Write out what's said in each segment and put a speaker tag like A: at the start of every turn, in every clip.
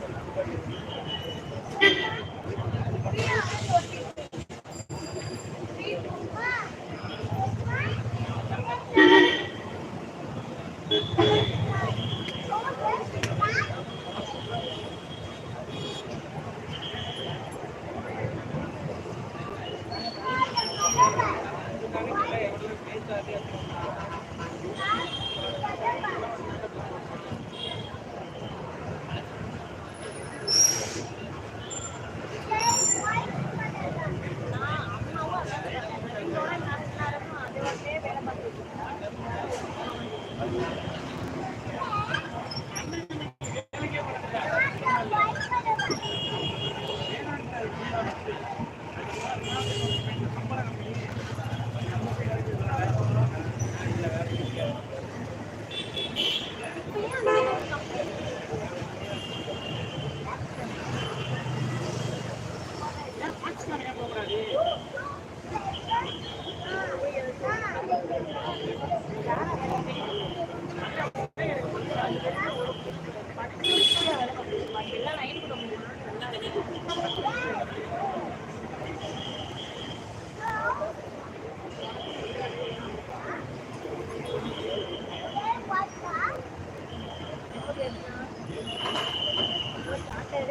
A: よし。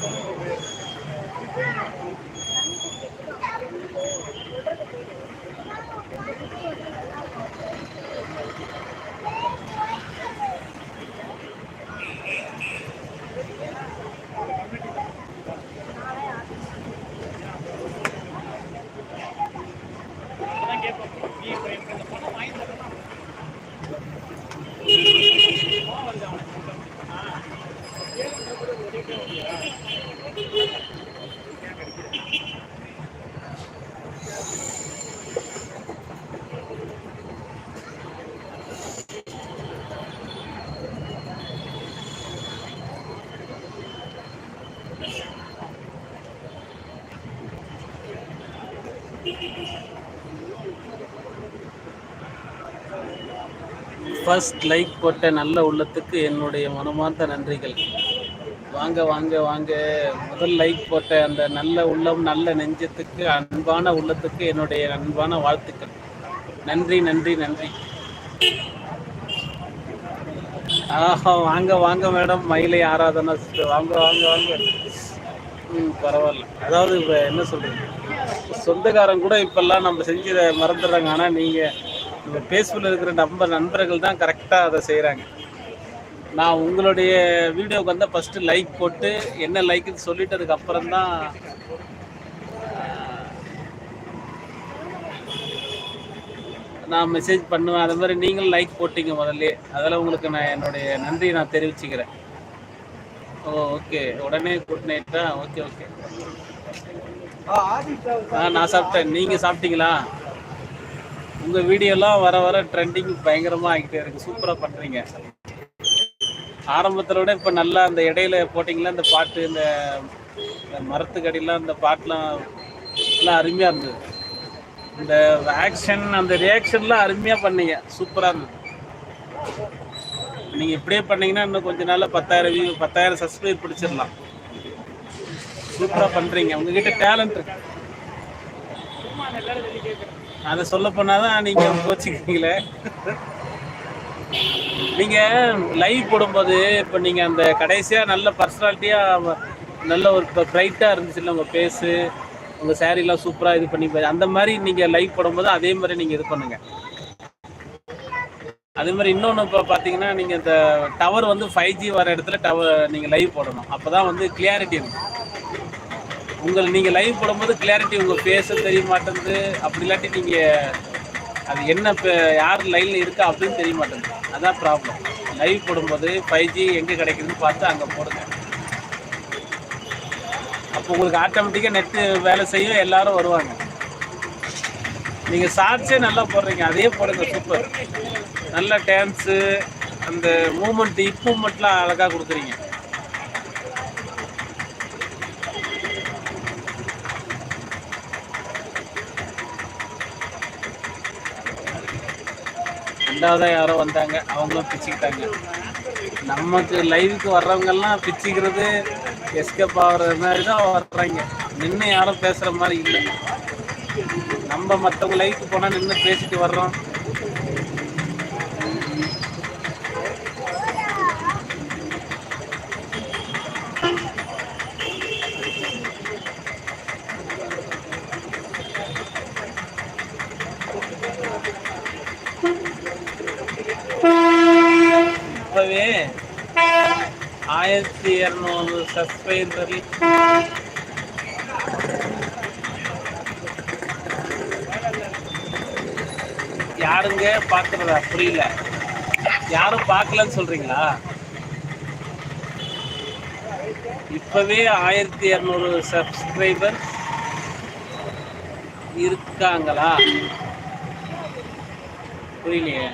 A: Yeah. First like போட்ட நல்ல உள்ளத்துக்கு என்னுடைய மனமார்ந்த நன்றிகள். வாங்க வாங்க வாங்க. முதல் லைக் போட்ட அந்த நல்ல உள்ளம் நல்ல நெஞ்சத்துக்கு அன்பான உள்ளத்துக்கு என்னுடைய அன்பான வாழ்த்துக்கள். நன்றி நன்றி நன்றி. ஆஹா வாங்க வாங்க மேடம். மயிலை ஆராதனா வாங்க வாங்க வாங்க. ம் பரவாயில்ல. அதாவது இப்போ என்ன சொல்றது? சொந்தக்காரங்க கூட இப்பெல்லாம் நம்ம செஞ்சதை மறந்துடுறாங்க. ஆனால் நீங்கள் இந்த ஃபேஸ்புக்கில் இருக்கிற நம்ம நண்பர்கள் தான் கரெக்டாக அதை செய்கிறாங்க நான் உங்களுடைய வீடியோவுக்கு வந்தால் ஃபஸ்ட்டு லைக் போட்டு என்ன லைக்குன்னு சொல்லிட்டு அதுக்கப்புறம் தான் நான் மெசேஜ் பண்ணுவேன். அது மாதிரி நீங்களும் லைக் போட்டிங்க முதல்ல. அதில் உங்களுக்கு நான் என்னுடைய நன்றியை நான் தெரிவிச்சுக்கிறேன். ஓ ஓகே உடனே குட் நைட்டா ஓகே ஓகே ஆ நான் சாப்பிட்டேன். நீங்கள் சாப்பிட்டீங்களா? உங்கள் வீடியோலாம் வர வர ட்ரெண்டிங் பயங்கரமாக ஆகிட்டே இருக்கு. சூப்பராக பண்ணுறீங்க ஆரம்பத்தில் விட இப்போ நல்லா அந்த இடையில போட்டிங்களா? இந்த பாட்டு இந்த இந்த மரத்துக்கடியெலாம் இந்த பாட்டுலாம் எல்லாம் அருமையாக இருந்தது. இந்த ஆக்ஷன் அந்த ரியாக்ஷன்லாம் அருமையாக பண்ணீங்க. சூப்பராக இருந்தது. நீங்கள் இப்படியே பண்ணீங்கன்னா இன்னும் கொஞ்ச நாளில் பத்தாயிரம் வியூ பத்தாயிரம் சப்ஸ்கிரைப் பிடிச்சிடலாம். சூப்பராக பண்ணுறீங்க உங்ககிட்ட டேலண்ட் இருக்கு. அதை சொல்ல போனாதான் நீங்கள் கோச்சிக்கிறீங்களே. நீங்கள் லைவ் போடும்போது இப்போ நீங்கள் அந்த கடைசியாக நல்ல பர்சனாலிட்டியாக நல்ல ஒரு இப்போ ப்ரைட்டாக இருந்துச்சுல்ல உங்கள் பேஸு உங்கள் எல்லாம் சூப்பராக இது பண்ணி அந்த மாதிரி நீங்கள் லைவ் போடும்போது அதே மாதிரி நீங்கள் இது பண்ணுங்க. அதே மாதிரி இன்னொன்று இப்போ பார்த்தீங்கன்னா நீங்கள் இந்த டவர் வந்து ஃபைவ் ஜி வர இடத்துல டவர் நீங்கள் லைவ் போடணும். அப்போ தான் வந்து கிளியாரிட்டி இருக்கும் உங்கள் நீங்கள் லைவ் போடும்போது கிளாரிட்டி உங்கள் ஃபேஸும் தெரிய மாட்டேங்குது. அப்படி இல்லாட்டி நீங்கள் அது என்ன இப்போ யார் லைனில் இருக்கா அப்படின்னு தெரிய மாட்டேங்குது. அதான் ப்ராப்ளம் லைவ் போடும்போது ஃபைவ் ஜி எங்கே கிடைக்குதுன்னு பார்த்து அங்கே போடுங்க. அப்போ உங்களுக்கு ஆட்டோமேட்டிக்காக நெட்டு வேலை செய்யும் எல்லாரும் வருவாங்க. நீங்கள் ஷார்ட்ஸே நல்லா போடுறீங்க அதே போடுங்க சூப்பர் நல்ல டான்ஸு அந்த மூமெண்ட் இப் மூமெண்ட்லாம் அழகாக கொடுக்குறீங்க. ரெண்டாவதா யாரோ வந்தாங்க. அவங்களும் பிச்சுக்கிட்டாங்க. நமக்கு லைவுக்கு வர்றவங்கெல்லாம் பிச்சுக்கிறது எஸ்கேப் ஆகிற மாதிரி தான் வர்றாங்க. நின்று யாரும் பேசுகிற மாதிரி இல்லை. நம்ம மற்றவங்க லைவுக்கு போனால் நின்று பேசிட்டு வர்றோம். கூடவே ஆயிரத்தி இரநூறு சப்ஸ்கிரைபர் யாருங்க பார்க்குறதா? புரியல. யாரும் பார்க்கலன்னு சொல்றீங்களா? இப்பவே ஆயிரத்தி இரநூறு சப்ஸ்கிரைபர் இருக்காங்களா? புரியலையே.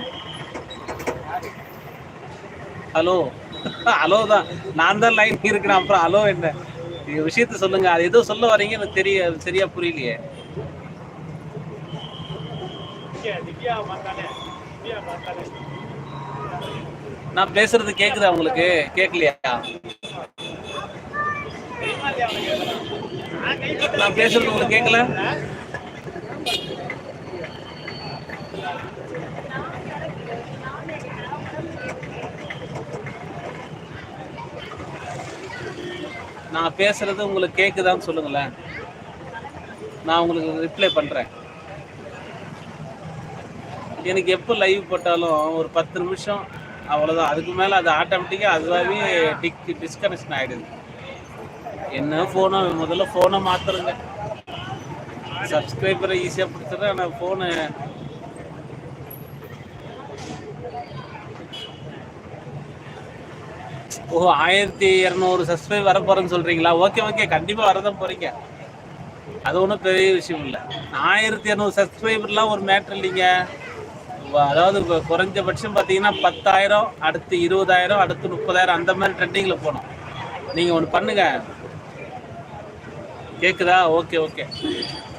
A: ஹலோ ஹலோ தான். நான் தான் லைன் இருக்கிறேன். அப்புறம் ஹலோ என்ன? விஷயத்த சொல்லுங்க. அது ஏதோ சொல்ல வரீங்க எனக்கு தெரிய சரியா புரியலையே. நான் பேசுறது கேக்குதா உங்களுக்கு? கேட்கலையா நான் பேசுறது உங்களுக்கு கேட்கல நான் பேசுறது உங்களுக்கு கேக்குதான்னு சொல்லுங்களேன். நான் உங்களுக்கு ரிப்ளை பண்றேன். எனக்கு எப்போ லைவ் போட்டாலும் ஒரு பத்து நிமிஷம் அவ்வளோதான் அதுக்கு மேலே அது ஆட்டோமேட்டிக்காக அதுவாகவே டிக் டிஸ்கனெக்ஷன் ஆகிடுது என்ன ஃபோனை முதல்ல ஃபோனை மாற்றுறங்க சப்ஸ்கிரைபரை ஈஸியாக பிடிச்சிடுறேன் ஆனால் ஃபோனை ஓ ஆயிரத்தி இரநூறு சப்ஸ்கிரைப் வர போகிறேன்னு சொல்கிறீங்களா ஓகே ஓகே கண்டிப்பாக வரதான் போகிறீங்க அது ஒன்றும் பெரிய விஷயம் இல்லை. ஆயிரத்தி இரநூறு சப்ஸ்கிரைபர்லாம் ஒரு மேட்ரு இல்லைங்க. அதாவது இப்போ குறைஞ்சபட்சம் பார்த்தீங்கன்னா பத்தாயிரம் அடுத்து இருபதாயிரம் அடுத்து முப்பதாயிரம் அந்த மாதிரி ட்ரெண்டிங்கில் போகணும் நீங்கள் ஒன்று பண்ணுங்க. கேட்குதா ஓகே ஓகே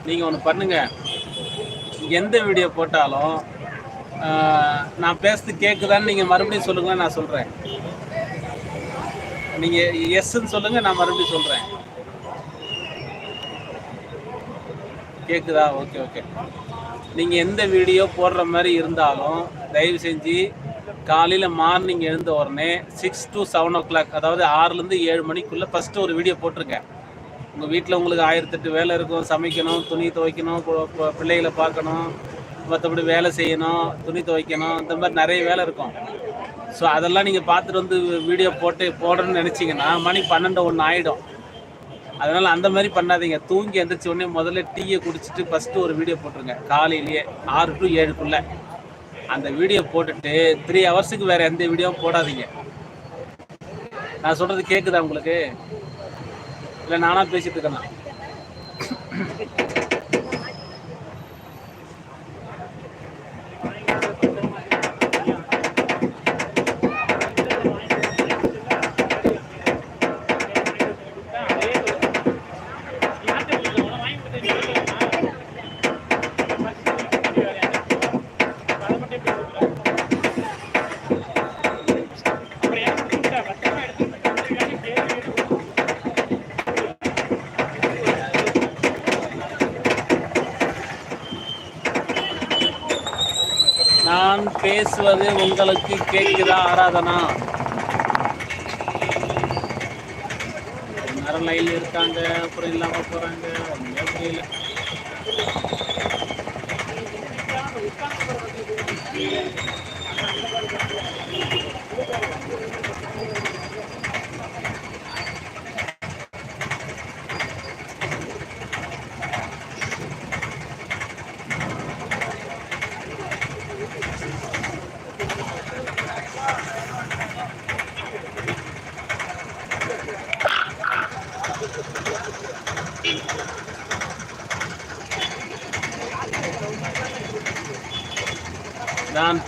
A: நீங்கள் ஒன்று பண்ணுங்க. எந்த வீடியோ போட்டாலும் நான் பேசுறது கேட்குதான்னு நீங்கள் மறுபடியும் சொல்லுங்களேன் நான் சொல்கிறேன் நீங்கள் எஸ்ன்னு சொல்லுங்கள் நான் மறுபடியும் சொல்கிறேன் கேக்குதா? ஓகே ஓகே நீங்க எந்த வீடியோ போடுற மாதிரி இருந்தாலும் தயவு செஞ்சு காலையில் மார்னிங் எழுந்த உடனே six to seven o'clock அதாவது ஆறுலேருந்து ஏழு மணிக்குள்ளே ஃபஸ்ட்டு ஒரு வீடியோ போட்டிருக்கேன் உங்கள் வீட்டில் உங்களுக்கு ஆயிரத்தெட்டு வேலை இருக்கும். சமைக்கணும் துணி துவைக்கணும் கு- பிள்ளைகளை பார்க்கணும். மற்றபடி வேலை செய்யணும் துணி துவைக்கணும் இந்த மாதிரி நிறைய வேலை இருக்கும். ஸோ அதெல்லாம் நீங்கள் பார்த்துட்டு வந்து வீடியோ போட்டு போடணும்னு நினச்சிங்கன்னா மணி பன்னெண்டு ஒன்று ஆகிடும் அதனால் அந்த மாதிரி பண்ணாதீங்க. தூங்கி எந்திரிச்ச உடனே முதல்ல டீயை குடிச்சிட்டு ஃபஸ்ட்டு ஒரு வீடியோ போட்டுருங்க. காலையிலேயே ஆறு டு ஏழுக்குள்ளே. அந்த வீடியோ போட்டுட்டு த்ரீ ஹவர்ஸுக்கு வேறு எந்த வீடியோவும் போடாதீங்க. நான் சொல்கிறது கேட்குதா உங்களுக்கு? இல்லை நானாக பேசிட்டு இருக்கேனா நான் பேசுவது உங்களுக்கு கேட்குதா ஆராதனா? நேரம் லைன்ல இருக்காங்க அப்புறம் இல்லாம போறாங்க. ஒண்ணுமே புரியல நான்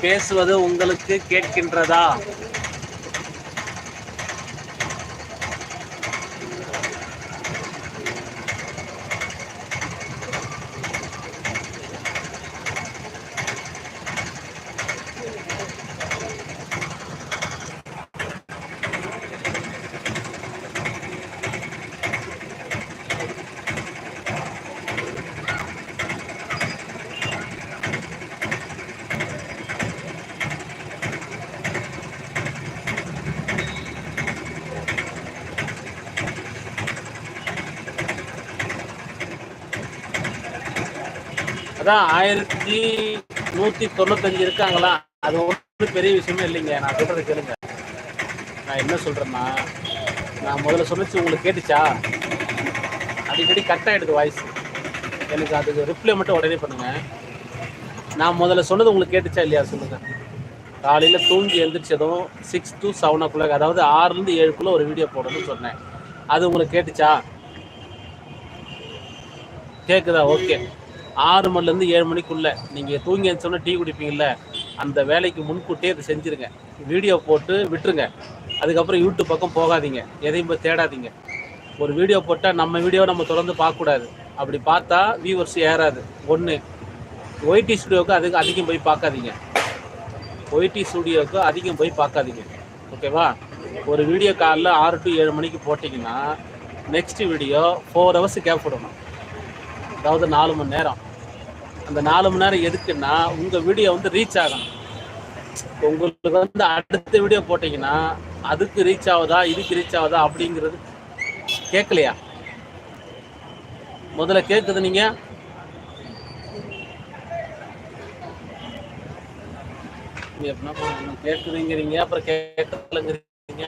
A: பேசுவது உங்களுக்கு கேட்கின்றதா? தான் ஆயிரத்தி நூத்தி தொண்ணூத்தஞ்சு இருக்காங்களா? அது ஒன்றும் பெரிய விஷயமே இல்லைங்க. நான் சொல்றது கேளுங்க. நான் என்ன சொல்றேன்னா நான் முதல்ல சொன்னச்சு உங்களுக்கு கேட்டுச்சா? அடிக்கடி கட் ஆயிடுது வாய்ஸ் எனக்கு அதுக்கு ரிப்ளை மட்டும் உடனே பண்ணுங்க. நான் முதல்ல சொன்னது உங்களுக்கு கேட்டுச்சா இல்லையா? சொல்லுங்க. காலையில் தூங்கி எழுந்திரிச்சதும் six to seven o'clock அதாவது ஆறுலேருந்து ஏழுக்குள்ளே ஒரு வீடியோ போடணும்னு சொன்னேன். அது உங்களுக்கு கேட்டுச்சா? கேக்குதா? ஓகே ஆறு மணிலேருந்து ஏழு மணிக்குள்ளே நீங்கள் தூங்கி எழுந்தோன்னே டீ குடிப்பீங்கள்ல அந்த வேலைக்கு முன்கூட்டியே அதை செஞ்சுருங்க. வீடியோ போட்டு விட்டுருங்க. அதுக்கப்புறம் யூடியூப் பக்கம் போகாதீங்க. எதையும் போய் தேடாதீங்க. ஒரு வீடியோ போட்டால் நம்ம வீடியோ நம்ம தொடர்ந்து பார்க்கக்கூடாது. அப்படி பார்த்தா வியூவர்ஸ் ஏறாது. ஒன்று ஒய்டி ஸ்டுடியோவுக்கு அதுக்கு அதிகம் போய் பார்க்காதீங்க. ஒய்டி ஸ்டுடியோவுக்கு அதிகம் போய் பார்க்காதீங்க. ஓகேவா? ஒரு வீடியோ காலில் ஆறு டு ஏழு மணிக்கு போட்டிங்கன்னா next video four hours gap விடணும் அதாவது நாலு மணி நேரம். அந்த நாலு மணி நேரம் எதுக்குன்னா உங்கள் வீடியோ வந்து ரீச் ஆகணும். உங்களுக்கு வந்து அடுத்த வீடியோ போட்டிங்கன்னா அதுக்கு ரீச் ஆகுதா இதுக்கு ரீச் ஆகுதா அப்படிங்கிறது கேட்கலையா? முதல்ல கேட்குது நீங்க. நீங்க கேட்குதுங்கிறீங்க அப்புறம் கேட்கலங்கிறீங்க.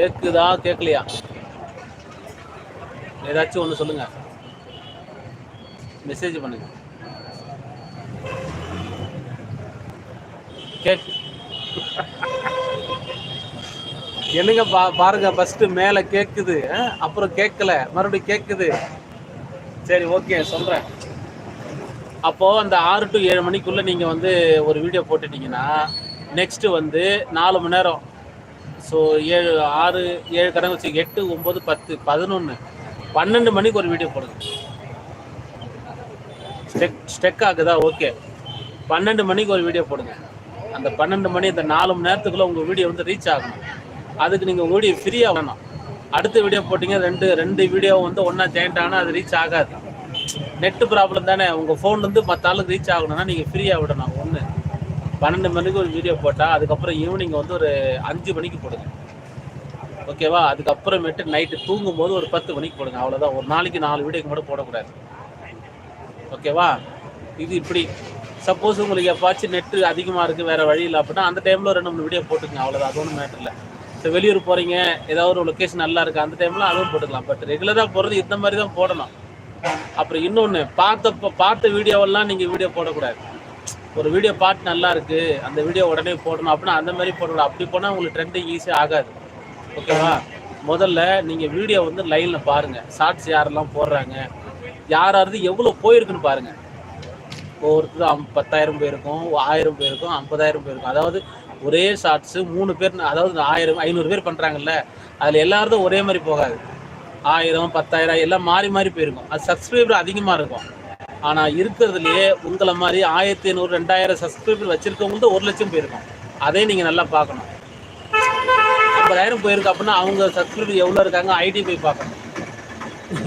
A: கேக்குதா கேட்கலையா ஏதாச்சும் ஒன்று சொல்லுங்க. மெசேஜ் பண்ணுங்க. கேக். என்னங்க பா பாருங்க ஃபர்ஸ்ட் மேலே கேட்குது அப்புறம் கேட்கல மறுபடியும் கேட்குது சரி ஓகே சொல்கிறேன் அப்போ அந்த ஆறு டு ஏழு மணிக்குள்ள நீங்க வந்து ஒரு வீடியோ போட்டுட்டீங்கன்னா நெக்ஸ்ட் வந்து நாலு மணி நேரம் ஸோ ஏழு ஆறு ஏழு கடை வச்சு எட்டு ஒம்பது பத்து பதினொன்று பன்னெண்டு மணிக்கு ஒரு வீடியோ போடுங்க. ஸ்டெக் ஸ்டெக் ஆகுதா? ஓகே பன்னெண்டு மணிக்கு ஒரு வீடியோ போடுங்க. அந்த பன்னெண்டு மணி இந்த நாலு மணி நேரத்துக்குள்ளே உங்கள் வீடியோ வந்து ரீச் ஆகணும். அதுக்கு நீங்கள் வீடியோ ஃப்ரீயாக வேணும். அடுத்த வீடியோ போட்டிங்க ரெண்டு ரெண்டு வீடியோ வந்து ஒன்றா ஜாயிண்ட் ஆனால் அது ரீச் ஆகாது. நெட்டு ப்ராப்ளம் தானே. உங்கள் ஃபோன்லேருந்து மற்ற ஆளுக்கு ரீச் ஆகணும்னா நீங்கள் ஃப்ரீயாக விடணும். ஒன்று பன்னெண்டு மணிக்கு ஒரு வீடியோ போட்டால் அதுக்கப்புறம் ஈவினிங் வந்து ஒரு அஞ்சு மணிக்கு போடுங்க. ஓகேவா அதுக்கப்புறமேட்டு நைட்டு தூங்கும் போது ஒரு பத்து மணிக்கு போடுங்க. அவ்வளோதான் ஒரு நாளைக்கு நாலு வீடியோக்கு மட்டும் போடக்கூடாது. ஓகேவா இது இப்படி. சப்போஸ் உங்களுக்கு எப்பாச்சும் நெட்டு அதிகமாக இருக்குது வேறு வழி இல்லை அப்படின்னா அந்த டைமில் ரெண்டு மூணு வீடியோ போட்டுக்கங்க. அவ்வளோதான் அது ஒன்றும் மேட்டர் இல்லை. ஸோ வெளியூர் போகிறீங்க ஏதாவது ஒரு லொக்கேஷன் நல்லா இருக்குது அந்த டைமில் அதுவும் போட்டுக்கலாம். பட் ரெகுலராக போகிறது இந்த மாதிரி தான் போடணும். அப்புறம் இன்னொன்று பார்த்த பார்த்த வீடியோவெல்லாம் நீங்கள் வீடியோ போடக்கூடாது. ஒரு வீடியோ பாட்டு நல்லா இருக்கு அந்த வீடியோ உடனே போடணும் அப்படின்னா அந்த மாதிரி போடணும் அப்படி போனால் உங்களுக்கு ட்ரெண்டிங் ஈஸியாக ஆகாது. ஓகேவா முதல்ல நீங்கள் வீடியோ வந்து லைனில் பாருங்கள் ஷார்ட்ஸ் யாரெல்லாம் போடுறாங்க யாராவது எவ்வளோ போயிருக்குன்னு பாருங்கள் ஒவ்வொருத்தரும் அம் பத்தாயிரம் போயிருக்கும் ஆயிரம் போயிருக்கும் ஐம்பதாயிரம் போயிருக்கும். அதாவது ஒரே ஷார்ட்ஸு மூணு பேர் அதாவது ஆயிரம் ஐநூறு பேர் பண்ணுறாங்கல்ல அதில் எல்லாருதும் ஒரே மாதிரி போகாது. ஆயிரம் பத்தாயிரம் எல்லாம் மாறி மாறி போயிருக்கும். அது சப்ஸ்கிரைபர் அதிகமாக இருக்கும். ஆனால் இருக்கிறதுலையே உங்களை மாதிரி ஆயிரத்தி ஐநூறு ரெண்டாயிரம் சப்ஸ்கிரைபர் வச்சுருக்கவங்கள்ட்ட ஒரு லட்சம் போயிருக்கும் அதே நீங்கள் நல்லா பார்க்கணும். ஐம்பதாயிரம் போயிருக்கு அப்படின்னா அவங்க சப்ஸ்கிரைபர் எவ்வளோ இருக்காங்க ஐடி போய் பார்க்கணும்.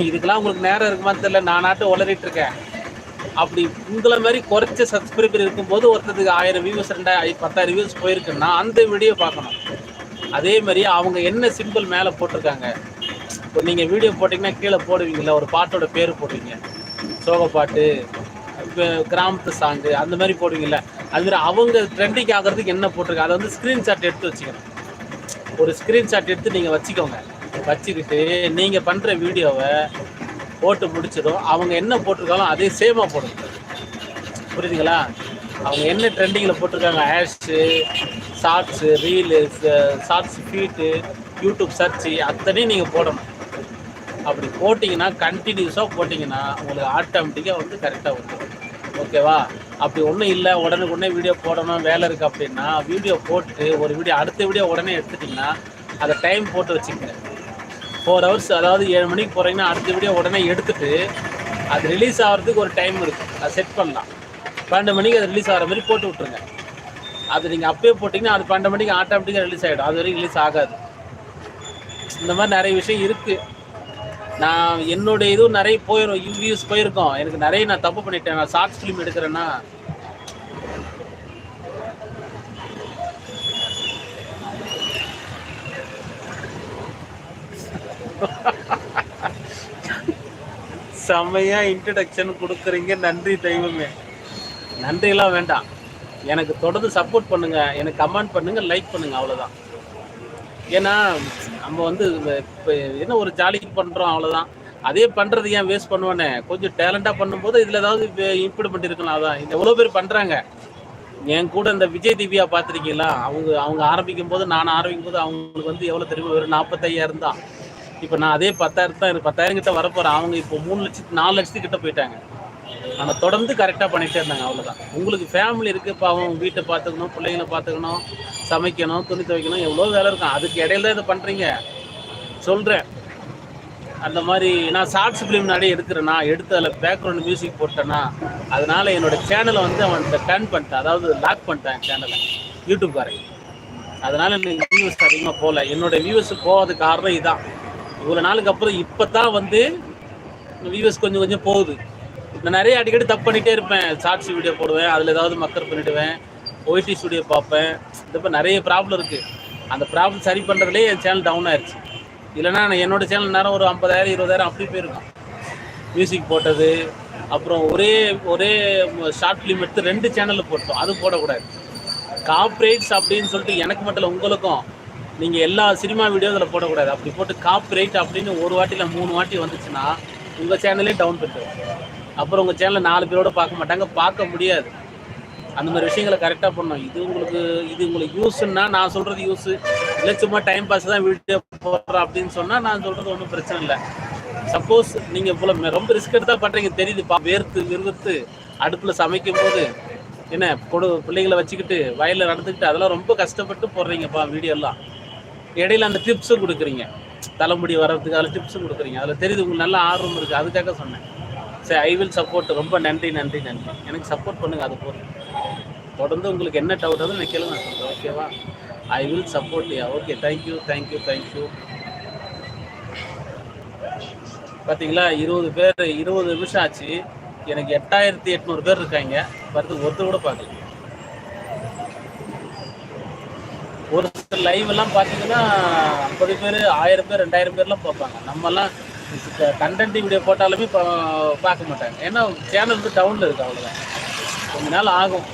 A: இதுக்கெல்லாம் உங்களுக்கு நேரம் இருக்குமான்னு தெரியல. நான் நாட்டு உளறிட்டு இருக்கேன். அப்படி உங்களை மாதிரி குறைச்ச சப்ஸ்கிரைபர் இருக்கும்போது ஒருத்தருக்கு ஆயிரம் வியூஸ் ரெண்டாயிரம் பத்தாயிரம் வியூஸ் போயிருக்குன்னா அந்த வீடியோ பார்க்கணும். அதே மாதிரி அவங்க என்ன சிம்பிள் மேலே போட்டிருக்காங்க? இப்போ நீங்கள் வீடியோ போட்டிங்கன்னா கீழே போடுவீங்களா ஒரு பாட்டோட பேர் போடுவீங்க. சோக பாட்டு இப்போ கிராமத்து சாங்கு அந்த மாதிரி போடுவீங்கல்ல அது மாதிரி அவங்க ட்ரெண்டிங் ஆகிறதுக்கு என்ன போட்டிருக்காங்க அதை வந்து ஸ்க்ரீன்ஷாட் எடுத்து வச்சுக்கணும். ஒரு ஸ்க்ரீன்ஷாட் எடுத்து நீங்கள் வச்சுக்கோங்க. வச்சுக்கிட்டு நீங்கள் பண்ணுற வீடியோவை போட்டு முடிச்சிடும் அவங்க என்ன போட்டிருக்காங்களோ அதே சேமாக போடுங்க. புரியுதுங்களா? அவங்க என்ன ட்ரெண்டிங்கில் போட்டிருக்காங்க? Ashu shorts reel shorts feed YouTube search அத்தனையும் நீங்கள் போடணும். அப்படி போட்டிங்கன்னா கண்டினியூஸாக போட்டிங்கன்னா உங்களுக்கு ஆட்டோமேட்டிக்காக வந்து கரெக்டாக வந்துடும் ஓகேவா? அப்படி ஒன்றும் இல்லை. உடனுக்குடனே வீடியோ போடணும். வேலை இருக்குது அப்படின்னா வீடியோ போட்டு ஒரு வீடியோ அடுத்த வீடியோ உடனே எடுத்துட்டிங்கன்னா அதை டைம் போட்டு வச்சுக்கங்க. ஃபோர் ஹவர்ஸ் அதாவது ஏழு மணிக்கு போகிறீங்கன்னா அடுத்த வீடியோ உடனே எடுத்துட்டு அது ரிலீஸ் ஆகிறதுக்கு ஒரு டைம் இருக்குது அதை செட் பண்ணலாம். பன்னெண்டு மணிக்கு அது ரிலீஸ் ஆகிற மாதிரி போட்டு விட்ருங்க அது நீங்கள் அப்பயே போட்டிங்கன்னா அது பன்னெண்டு மணிக்கு ஆட்டோமேட்டிக்காக ரிலீஸ் ஆகிடும் அது வரைக்கும் ரிலீஸ் ஆகாது. இந்த மாதிரி நிறைய விஷயம் இருக்குது நான் என்னுடைய இதுவும் நிறைய போயிடும் வியூஸ் போயிருக்கோம். எனக்கு நிறைய நான் தப்பு பண்ணிட்டேன். நான் ஷார்ட்ஸ் ஃபிலிம் எடுக்கிறேன்னா. செம்மையா இன்ட்ரடக்ஷன் கொடுக்குறீங்க. நன்றி தெய்வமே. நன்றியெல்லாம் வேண்டாம். எனக்கு தொடர்ந்து சப்போர்ட் பண்ணுங்க. எனக்கு கமெண்ட் பண்ணுங்க லைக் பண்ணுங்க அவ்வளோதான் ஏன்னா நம்ம வந்து இப்போ என்ன ஒரு ஜாலிக்கு பண்ணுறோம் அவ்வளோதான் அதே பண்ணுறது ஏன் வேஸ்ட் பண்ணுவேனே கொஞ்சம் டேலண்டாக பண்ணும்போது இதில் ஏதாவது இம்ப்ளிமெண்ட் இருக்கலாம் அதான். இந்த எவ்வளோ பேர் பண்ணுறாங்க என் கூட இந்த விஜய் திவ்யா பார்த்துருக்கீங்களா? அவங்க அவங்க ஆரம்பிக்கும் போது நான் ஆரம்பிக்கும் போது அவங்களுக்கு வந்து எவ்வளோ தெரியுமா? ஒரு நாற்பத்தையாயிரம் தான். இப்போ நான் அதே பத்தாயிரம் தான் எனக்கு பத்தாயிரம் கிட்ட வரப்போகிறேன் அவங்க இப்போ மூணு லட்சத்து நாலு லட்சத்துக்கிட்ட போயிட்டாங்க. ஆனால் தொடர்ந்து கரெக்டாக பண்ணிகிட்டே இருந்தாங்க அவ்வளோதான் உங்களுக்கு ஃபேமிலி இருக்குது பாவம் வீட்டை பார்த்துக்கணும் பிள்ளைங்களை பார்த்துக்கணும் சமைக்கணும் துணி துவைக்கணும் எவ்வளோ வேலை இருக்கும். அதுக்கு இடையில தான் இதை பண்ணுறீங்க சொல்கிறேன் அந்த மாதிரி நான் ஷார்ட்ஸ் ஃபிலிம் முன்னாடியே எடுக்கிறேன்னா எடுத்து அதில் பேக்ரவுண்ட் மியூசிக் போட்டேன்னா அதனால் என்னோட சேனலை வந்து அவன் டர்ன் பண்ணிட்டேன். அதாவது லாக் பண்ணிட்டேன் சேனலை யூடியூப்காரன் அதனால் எனக்கு வியூவர்ஸ் அதிகமாக போகல. என்னோட வியூவர்ஸ் போகாத காரணம் இதுதான் இவ்வளோ நாளுக்கு அப்புறம் இப்போ தான் வந்து வியூவர்ஸ் கொஞ்சம் கொஞ்சம் போகுது. நான் நிறைய அடிக்கடி தப்பு பண்ணிகிட்டே இருப்பேன். ஷார்ட்ஸ் வீடியோ போடுவேன் அதில் ஏதாவது மக்கர் பண்ணிவிடுவேன் ஓய்டி ஸ்டுடியோ பார்ப்பேன். இப்போ நிறைய ப்ராப்ளம் இருக்குது அந்த ப்ராப்ளம் சரி பண்ணுறதுலேயே என் சேனல் டவுன் ஆயிடுச்சு இல்லைனா நான் என்னோட சேனல் நேரம் ஒரு ஐம்பதாயிரம் இருபதாயிரம் அப்படி போயிருக்கும். மியூசிக் போட்டது அப்புறம் ஒரே ஒரே ஷார்ட் ஃபிலிம் எடுத்து ரெண்டு சேனலில் போட்டோம். அது போடக்கூடாது. காப்ரேட்ஸ் அப்படின்னு சொல்லிட்டு எனக்கு மட்டும் இல்லை உங்களுக்கும். நீங்கள் எல்லா சினிமா வீடியோ அதில் போடக்கூடாது. அப்படி போட்டு காப்ரேட் அப்படின்னு ஒரு வாட்டியில் மூணு வாட்டி வந்துச்சுன்னா உங்கள் சேனலே டவுன் பண்ணிட்டு அப்புறம் உங்கள் சேனலை நாலு பேரோட பார்க்க மாட்டாங்க பார்க்க முடியாது. அந்த மாதிரி விஷயங்களை கரெக்டாக பண்ணணும். இது உங்களுக்கு இது உங்களுக்கு யூஸ்ன்னா நான் சொல்கிறது யூஸு இல்லை சும்மா டைம் பாஸ் தான் வீடியோ போடுறேன் அப்படின்னு சொன்னால் நான் சொல்கிறது ஒன்றும் பிரச்சனை இல்லை. சப்போஸ் நீங்கள் இவ்வளோ ரொம்ப ரிஸ்க் எடுத்தால் பண்ணுறீங்க தெரியுதுப்பா வேர்த்து விறுவிறுத்து அடுப்பில் சமைக்கும் போது என்ன கொடு பிள்ளைங்களை வச்சுக்கிட்டு வயலில் நடந்துக்கிட்டு அதெல்லாம் ரொம்ப கஷ்டப்பட்டு போடுறீங்கப்பா வீடியோலாம். இடையில அந்த டிப்ஸும் கொடுக்குறீங்க. தலைமுடி வர்றதுக்கு அதில் டிப்ஸும் கொடுக்குறீங்க. அதில் தெரியுது உங்களுக்கு நல்ல ஆர்வம் இருக்குது அதுக்காக சொன்னேன். சரி ஐ வில் சப்போர்ட் ரொம்ப நன்றி நன்றி நன்றி. எனக்கு சப்போர்ட் பண்ணுங்கள் அது போதும். தொடர்ந்து உங்களுக்கு என்ன டவுட் அது நான் கேளுங்க நான் சொல்கிறேன் ஓகேவா I will support yeah okay thank you thank you thank you பார்த்தீங்களா இருபது பேர் இருபது நிமிஷம் ஆச்சு. எனக்கு எட்டாயிரத்தி எட்நூறு பேர் இருக்காங்க. பார்த்து ஒருத்தர் கூட பார்க்கல. ஒரு சில லைவ் எல்லாம் பார்த்தீங்கன்னா ஐம்பது பேர் ஆயிரம் பேர் ரெண்டாயிரம் பேர்லாம் பார்ப்பாங்க. நம்மலாம் கண்டென்ட் வீடியோ போட்டாலுமே இப்போ பார்க்க மாட்டாங்க. ஏன்னா சேனல் வந்து டவுனில் இருக்குது அவ்வளோதான் கொஞ்ச நாள் ஆகும்.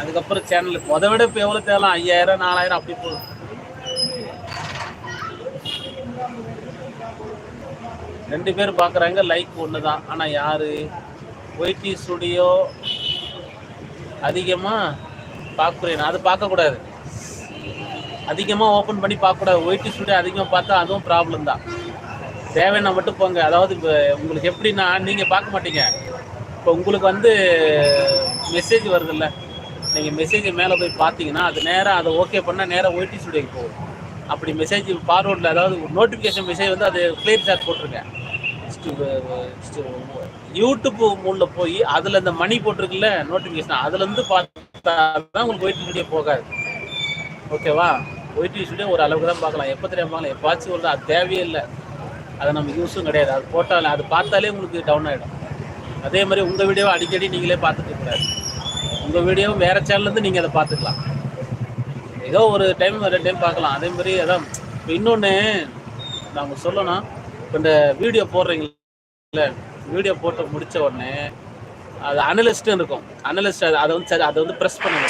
A: அதுக்கப்புறம் சேனல் முத விட இப்போ எவ்வளோ தேவை ஐயாயிரம் நாலாயிரம் அப்படி போகும் ரெண்டு பேர் பார்க்குறாங்க லைக் ஒன்று தான் ஆனால் யார் ஒய்டி ஸ்டுடியோ அதிகமாக பார்க்குறேன் அது பார்க்கக்கூடாது. அதிகமாக ஓப்பன் பண்ணி பார்க்கக்கூடாது. ஒய்டி ஸ்டுடியோ அதிகமாக பார்த்தா அதுவும் ப்ராப்ளம் தான். தேவைன்னா மட்டும் போங்க. அதாவது இப்போ உங்களுக்கு எப்படின்னா நீங்கள் பார்க்க மாட்டீங்க. இப்போ உங்களுக்கு வந்து மெசேஜ் வருதுல்ல. நீங்கள் மெசேஜ் மேலே போய் பார்த்தீங்கன்னா அது நேராக அதை ஓகே பண்ணால் நேராக ஒய்டி ஸ்டுடியோக்கு போகும். அப்படி மெசேஜ் ஃபார்வர்டில் அதாவது நோட்டிஃபிகேஷன் மெசேஜ் வந்து அது கிளியர் சாட் போட்டிருக்கேன் யூடியூப் மூலில் போய் அதில் இந்த மணி போட்டிருக்குல்ல நோட்டிஃபிகேஷன் அதுலேருந்து பார்த்தா தான் உங்களுக்கு ஒய்டி ஸ்டுடியோ போகாது. ஓகேவா ஒய்டி ஸ்டுடியோ ஒரு அளவுக்கு தான் பார்க்கலாம். எப்போ தெரியாமல் பார்க்கலாம்? எப்பாச்சும் அது தேவையே இல்லை. அதை நம்ம யூஸும் கிடையாது. அது போட்டாலே அது பார்த்தாலே உங்களுக்கு டவுன் ஆகிடும் அதே மாதிரி உங்கள் வீடியோவை அடிக்கடி நீங்களே பார்த்துக்க கூடாது உங்கள் வீடியோவும் வேறு சேனல்லேருந்து நீங்கள் அதை பார்த்துக்கலாம். ஏதோ ஒரு டைம் ரெண்டு டைம் பார்க்கலாம். அதே மாதிரி அதான் இப்போ இன்னொன்று நாங்கள் சொல்லணும் இப்போ இந்த வீடியோ போடுறீங்கல்ல வீடியோ போட்டு முடித்த உடனே அது அனலிஸ்ட்டும் இருக்கும். அனலிஸ்ட் அதை வந்து சரி அதை வந்து ப்ரெஸ் பண்ணுங்க.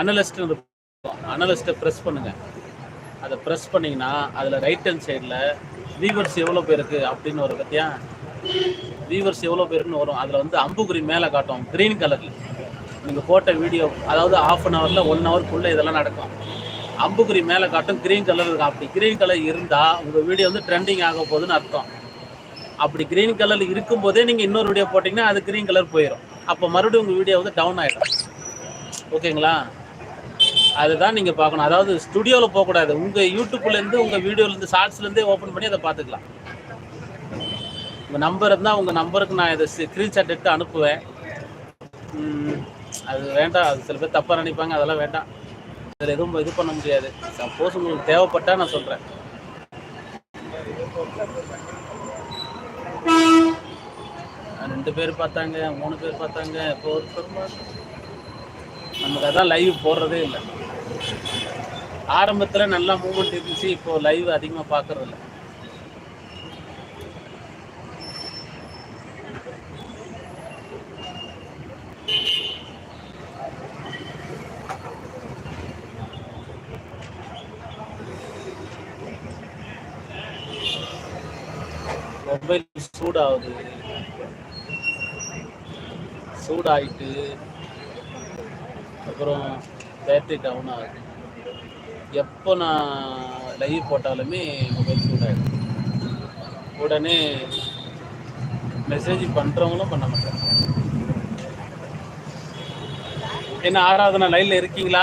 A: அனலிஸ்ட்னு இருக்கும் அனலிஸ்ட்டை ப்ரெஸ் பண்ணுங்க. அதை ப்ரெஸ் பண்ணிங்கன்னா அதில் ரைட் ஹேண்ட் சைடில் வீவர்ஸ் எவ்வளோ பேருக்கு அப்படின்னு ஒரு பற்றியா வீவர்ஸ் எவ்வளோ பேருக்குன்னு வரும். அதில் வந்து அம்புக்குறி மேலே காட்டும். க்ரீன் கலரில் நீங்கள் போட்ட வீடியோ அதாவது ஆஃப் அன் ஹவரில் ஒன் ஹவருக்குள்ளே இதெல்லாம் நடக்கும். அம்புக்குறி மேலே காட்டும் க்ரீன் கலர் இருக்கும் அப்படி க்ரீன் கலர் இருந்தால் உங்கள் வீடியோ வந்து ட்ரெண்டிங் ஆக போகுதுன்னு அர்த்தம். அப்படி க்ரீன் கலர் இருக்கும்போதே நீங்கள் இன்னொரு வீடியோ போட்டிங்கன்னா அது க்ரீன் கலர் போயிடும் அப்போ மறுபடியும் உங்கள் வீடியோ வந்து டவுன் ஆகிடும் ஓகேங்களா அதுதான் நீங்கள் பார்க்கணும். அதாவது ஸ்டுடியோவில் போகக்கூடாது. உங்கள் யூடியூப்லேருந்து உங்கள் வீடியோலேருந்து ஷார்ட்ஸ்லேருந்தே ஓப்பன் பண்ணி அதை பார்த்துக்கலாம். உங்கள் நம்பர் இருந்தால் உங்கள் நம்பருக்கு நான் இதை ஸ்க்ரீன்ஷாட் எடுத்து அனுப்புவேன். அது வேண்டாம். அது சில பேர் தப்பாக நினைப்பாங்க. அதெல்லாம் வேண்டாம். அதில் எதுவும் இது பண்ண முடியாது. சப்போஸ் உங்களுக்கு தேவைப்பட்டா நான் சொல்கிறேன் ரெண்டு பேர் பார்த்தாங்க மூணு பேர் பார்த்தாங்க இப்போ ஒரு பார்த்தாங்க. நமக்கு அதான் லைவ் போடுறதே இல்லை. ஆரம்பத்தில் நல்லா மூமெண்ட் இருந்துச்சு இப்போ லைவ் அதிகமாக பார்க்கறது இல்லை மொபைல் சூடாகுது. சூடாயிட்டு அப்புறம் பேட்டரி டவுன் ஆகுது. எப்போ நான் லைவ் போட்டாலுமே மொபைல் சூடாயிடும் உடனே மெசேஜ் பண்ணுறவங்களும் பண்ண மாட்டாங்க. என்ன ஆராதனா லைனில் இருக்கீங்களா?